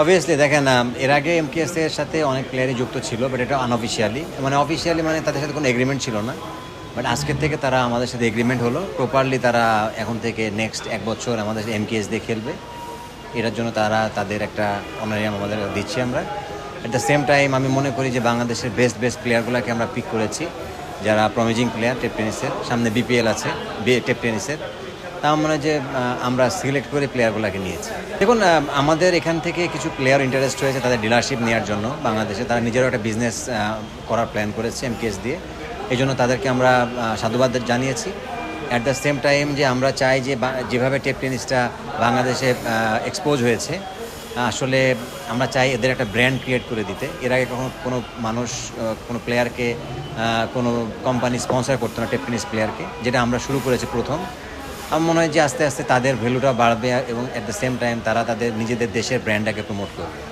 Obviously দেখেন এর আগে এমকেএস এর সাথে অনেক প্লেয়ারই যুক্ত ছিল বাট এটা আনঅফিসিয়ালি মানে অফিসিয়ালি মানে তাদের সাথে কোনো এগ্রিমেন্ট ছিল না বাট আজকের থেকে তারা আমাদের সাথে এগ্রিমেন্ট হলো। প্রপারলি তারা এখন থেকে নেক্সট এক বছর আমাদের সাথে এমকেএস দিয়ে খেলবে। এটার জন্য তারা তাদের একটা অনারিয়াম আমাদের দিচ্ছি আমরা। অ্যাট দ্য সেম টাইম আমি মনে করি যে বাংলাদেশের বেস্ট বেস্ট প্লেয়ারগুলোকে আমরা পিক করেছি, যারা প্রমিজিং প্লেয়ার টেপ টেনিসের সামনে বিপিএল আছে টেপ টেনিসের তা মনে যে আমরা সিলেক্ট করে প্লেয়ারগুলোকে নিয়েছি। দেখুন আমাদের এখান থেকে কিছু প্লেয়ার ইন্টারেস্ট হয়েছে তাদের ডিলারশিপ নেওয়ার জন্য। বাংলাদেশে তারা নিজেরও একটা বিজনেস করার প্ল্যান করেছে এমকেএস দিয়ে। এই জন্য তাদেরকে আমরা সাধুবাদ জানিয়েছি। অ্যাট দ্য সেম টাইম যে আমরা চাই যে যেভাবে টেপ টেনিসটা বাংলাদেশে এক্সপোজ হয়েছে, আসলে আমরা চাই এদের একটা ব্র্যান্ড ক্রিয়েট করে দিতে। এর আগে কখনো কোনো মানুষ কোনো প্লেয়ারকে কোনো কোম্পানি স্পন্সর করতো না টেপ টেনিস প্লেয়ারকে যেটা আমরা শুরু করেছি প্রথম। আমার মনে হয় যে আস্তে আস্তে তাদের ভ্যালুটা বাড়বে এবং অ্যাট দ্য সেম টাইম তারা তাদের নিজেদের দেশের ব্র্যান্ডটাকে প্রমোট করবে।